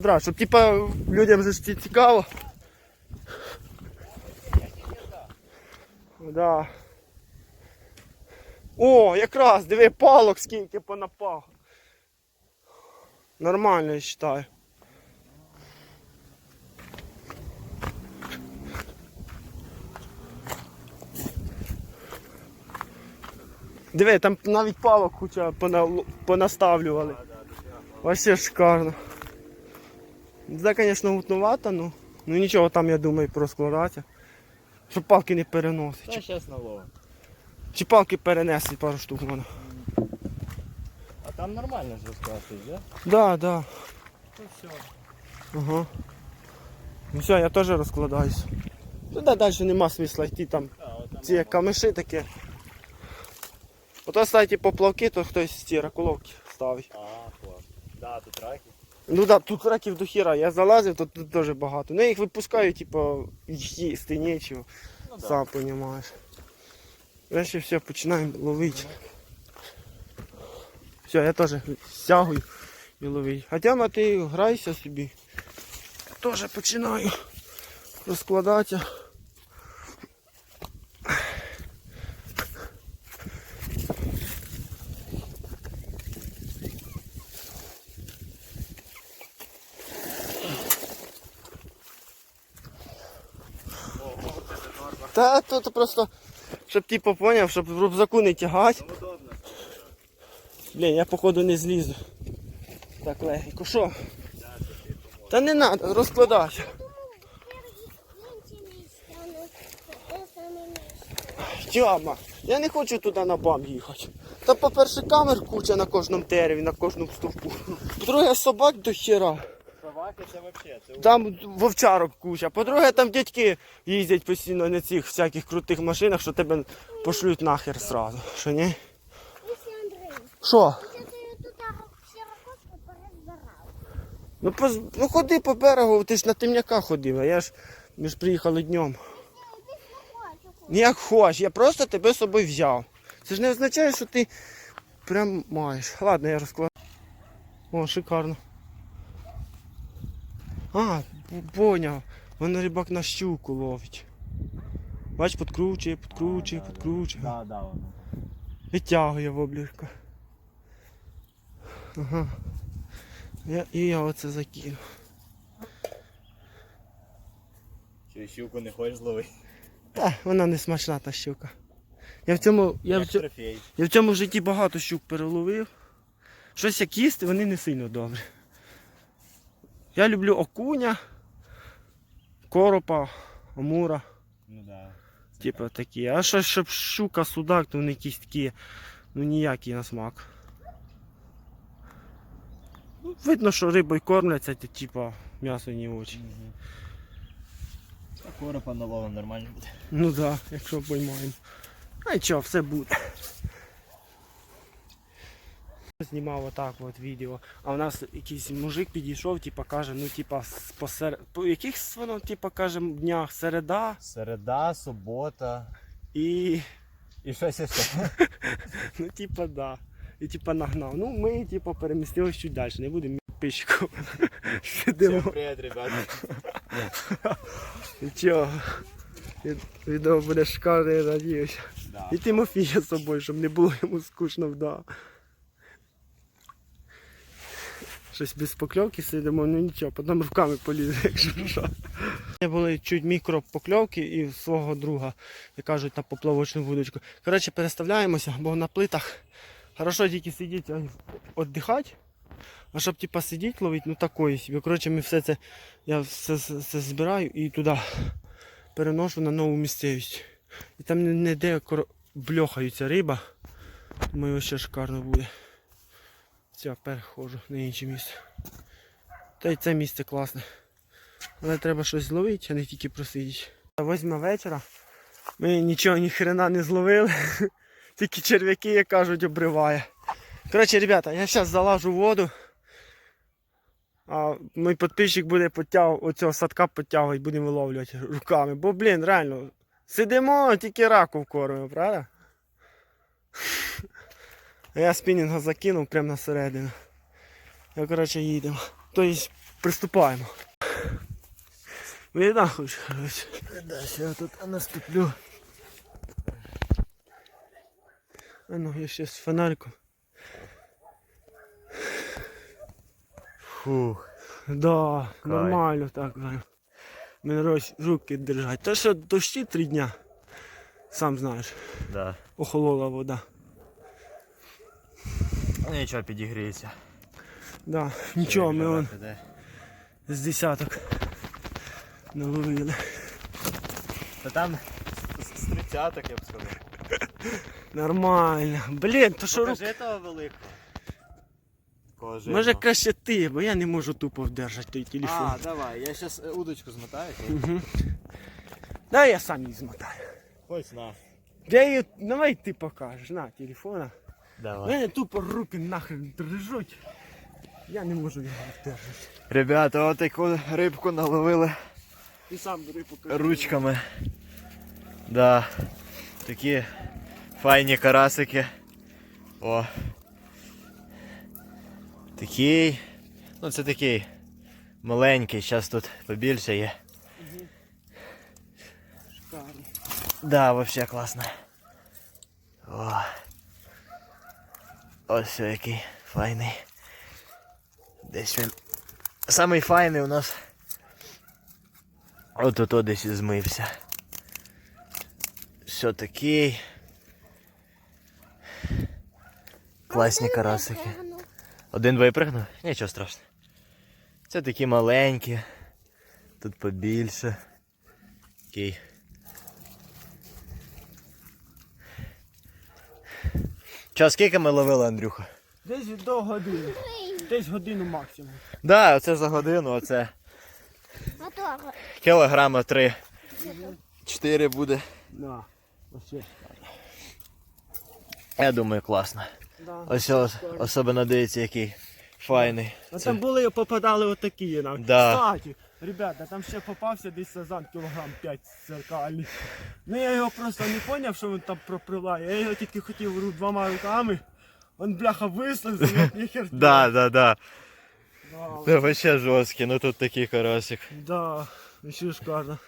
Дра, щоб типа людям же ж цікаво. Да. О, якраз, диви, палок скільки понапав. Нормально, я вважаю. Диви, там навіть палок пона- понаставлювали. Вообще шикарно. Це, звісно, гутнувато, ну, ну нічого там, я думаю, проскладати. Щоб палки не переносить. Та Чи, зараз налова. чи палки перенесли пару штук можна. А там нормально ж розкласти, да? Да, да. То все. Ага. Ну все, я теж розкладаюсь. Туди далі нема смисла йти там. А, от там Ці камиші такі. Ото ставити поплавки, то хтось ці ракуловки ставить. А, клас. Да, тут раки. Ну да, тут раків до хіра. Я залазив, то тут дуже багато. Ну я їх випускаю, типу, їсти нічого. Ну да. Сам розумієш. Дальше все, починаємо ловити. Все, я теж стягую і ловить. Тяма, ти грайся собі. Теж починаю розкладати. Та тут просто, щоб типу поняв, щоб рюкзаку не тягати. Блін, я походу не злізу. Так легенько. Що? Та не треба, розкладайся. Тяма, я не хочу туди на бам їхати. Та по-перше, камер куча на кожному дереві, на кожному стовпу. По-друге, собак до хера. Собаки це взагалі, це Там вовчарок куча. По-друге, там дядьки їздять постійно на цих всяких крутих машинах, що тебе пошлють нахер сразу. Що ні? Що? Ну, поз... ну ходи по берегу, ти ж на темняка ходив, а я ж ми ж приїхали днем. Ну, Як хочеш, я просто тебе з собою взяв. Це ж не означає, що ти прям маєш. Ладно, я розкладу. О, шикарно. А, поняв. Воно рибак на щуку ловить. Бач, підкручує, підкручує, підкручує. Да, да, воно. Витягує воблюшка. Ага. Я, і я оце закину. Чи щуку не хочеш зловити? Та, вона не смачна та щука. Я в цьому, я в, Як трофей. я в цьому житті багато щук переловив. Щось як їсти, вони не сильно добрі. Я люблю окуня, коропа, амура, Ну да. Це типу такі. А що, щоб щука, судак, то вони якісь такі, ну ніякі на смак. Ну, видно, що рибою кормляться, то типа м'ясо не очень. Мгм. Та коропа налова нормально буде. Ну так, да, якщо поймаємо. А й чого, все буде. Знімав отак от відео, а у нас якийсь мужик підійшов, типа каже, ну типа с- посер... по яких воно, типа каже, днях середа Середа, субота. і. І щось ще. Ну типа да. І типа нагнав. Ну ми типа перемістились чуть далі, не будемо. Сидимо. Всім привіт, ребята. І чого? Відео буде шикарне, я надіюся. Да. І Тимофія з собою, щоб не було йому скучно вдома. Щось без покльовки сидимо, ну нічого, потім руками полізе, якщо що. Були чуть мікропокльовки і свого друга, як кажуть, на поплавочну вудочку. Коротше, переставляємося, бо на плитах хорошо тільки сидіти, віддихати. А щоб типа сидіти ловити, ну такої собі. Коротше, ми все це, я все, все, збираю і туди переношу на нову місцевість. І там не, де бльохаються риба. Думаю, ще шикарно буде. Все, переходжу на інше місце. Та й це місце класне. Але треба щось зловити, а не тільки просидіти. Восьма вечора. Ми нічого ні хрена не зловили. Тільки черв'яки, як кажуть, обриває. Коротше, ребята, я зараз залажу воду. А мій підписчик буде підтягувати, оцього садка підтягувати, будемо виловлювати руками. Бо, блін, реально, сидимо, тільки раку вкормимо, правда? А я спінінга закинув прямо на середину. Я, коротше, їдемо. Тобто приступаємо. Ви нахуй, коротше. Да, ще я тут наступлю. А ну, я ще з фонариком. Фух. Да, Кайф. нормально так. рось руки держать. Та що дощі три дня. Сам знаєш, Да. охолола вода. Ну нічого, підігріється. Да, нічого, ми вон з десяток наловили. Та там з, 30 я б сказав. Нормально. Блін, то що руки. Покажи того великого. Кого Може краще ти, бо я не можу тупо вдержати той телефон. А, давай, я зараз удочку змотаю. Угу. Дай я сам її змотаю. Ось на. Я її, давай ти покажеш, на телефона. Давай. мене тупо руки нахрен дрижуть. Я не можу його вдержати. Ребята, от таку рибку наловили Ти сам бери покажи. ручками. Да. Такі файні карасики. О. Такий. Ну це такий маленький, зараз тут побільше є. Шикарно. Да, вообще класно. О. Ось все, який файний. Десь він. Самий файний у нас. От ото десь і змився. Все такий. Класні карасики. Один випрыгнув? Нічого страшного. Це такі маленькі. Тут побільше. Такий. Час скільки ми ловили, Андрюха? Десь до години. Десь годину максимум. Да, оце за годину, оце кілограма три. Чотири буде. Да. Ось. Я думаю, класно. Да. Ось ос, особливо дивіться, який файний. А Це- там були попадали отакі нам. Да. Кстати, ребята, там ще попався десь сазан кілограм 5 зеркальний. Ну я його просто не зрозумів, що він там пропливає. Я його тільки хотів двома руками. Он бляха вислизав, як ніхер. Да, да, да. Це вообще жорсткий, ну тут такий карасик. да. Ще шикарно.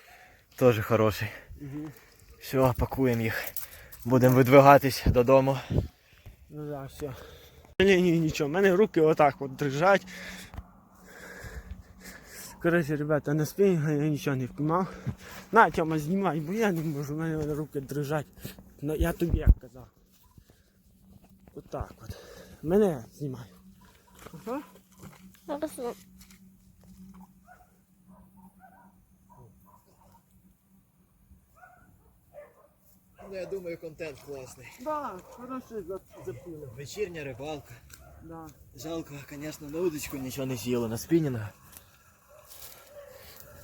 Теж хороший. Угу. Все, пакуємо їх. Будемо видвигатись додому. Ну да, все. Ні, ні, нічого, в мене руки отак от дрижать. Коротше, ребята, на спінга я нічого не впіймав. На, Тьома, знімай, бо я не можу, в мене руки дрижать. Ну, я тобі як казав. Отак от. Мене знімай. Ага. Хорошо. Ну, я думаю, контент класний. Да, хороший запили. Вечірня рибалка. Да. Жалко, звісно, на удочку нічого не сіло, на спінінг.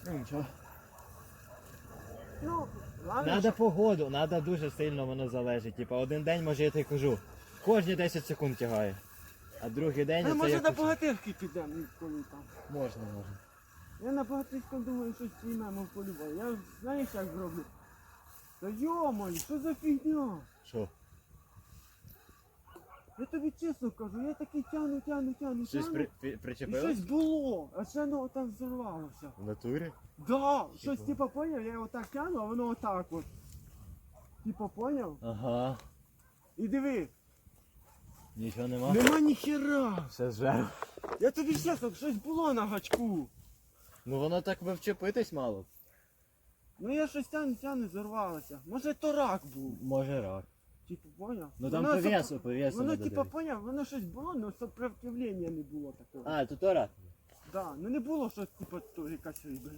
Ну нічого. Ну. Надо погоду, надо дуже сильно воно залежить. Типа один день, може я тобі кажу, кожні 10 секунд тягає. А другий день Ну, це може як на богатирки підемо, коли там. Можна, можна. Я на багатирському думаю, щось приймемо полюбаю. Я знаєш як зроблю? Та йомаю, що за фігня? Що? Я тобі чесно кажу, я такий тяну, тяну, тяну, Щось тяну. при, при, І щось було, а ще воно там взорвалося. В натурі? Да, щось типа поняв, я його так тяну, а воно отак от. Типа поняв? Ага. І диви, Нічого нема. нема ніхера. Все зжер. Я тобі чесно, щось було на гачку. Ну воно так би вчепитись мало. Ну я щось тяну, тяну, зорвалося. Може то рак був. Може рак. Типу, поняв? Ну там Воно по соп- весу, по весу Воно дивитися. поняв, воно щось було, але сопротивлення не було такого. А, то то. Да, ну не було щось типа то якась риба.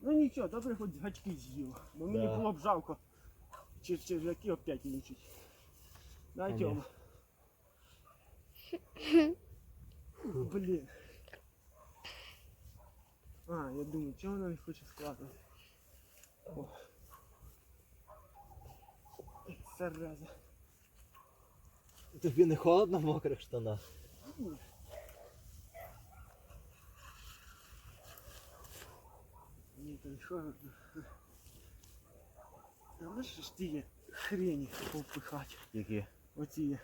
Ну нічого, добре хоч гачки з'їв. Бо мені Да. було б жалко. Чи черв'яки опять лічить. Ні. Блін. А, я думаю, чого вона не хоче складати? О. Зараза. Тобі не холодно в мокрих штанах? Ні, то що? А ну що ж ті є хрені повпихати? Які? Оці є.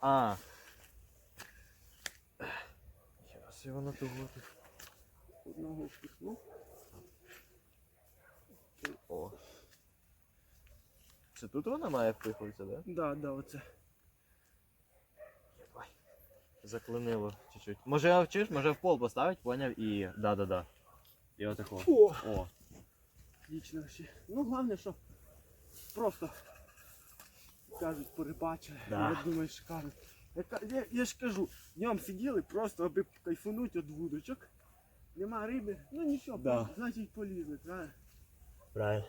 А. Зараз його на того тут. Одного впихнув. О. Це тут вона має впихуватися, да? Да, да, оце. Заклинило чуть-чуть. Може я вчиш, може в пол поставить, поняв і. Да-да-да. І отако. О, О. отлично вообще. Ну, головне, що просто кажуть, порибачили. Да. Я думаю, шикарно. Я, я, я ж кажу, днем сиділи просто, аби кайфануть від вудочок. Нема риби, ну нічого, Да. значить полізли, правильно? Правильно.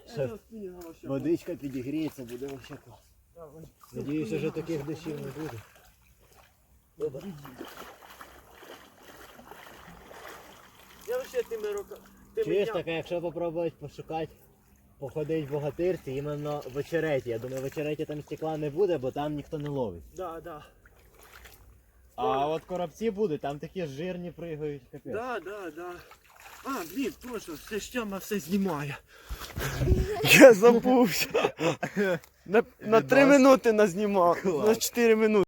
Вообще. Водичка підігріється, буде вообще клас. Надіюся, вже таких дощів не буде. Я вообще тими руками. Чуєш таке, якщо попробувати пошукати, походить в богатирці, іменно в очереті. Я думаю, в очереті там стекла не буде, бо там ніхто не ловить. Да, да. А от коробці будуть, там такі жирні пригають, капець. Да, да, да. А, блін, точно, все ж тема все знімає. Я забувся. На, на три минути назнімав. На 4 минути.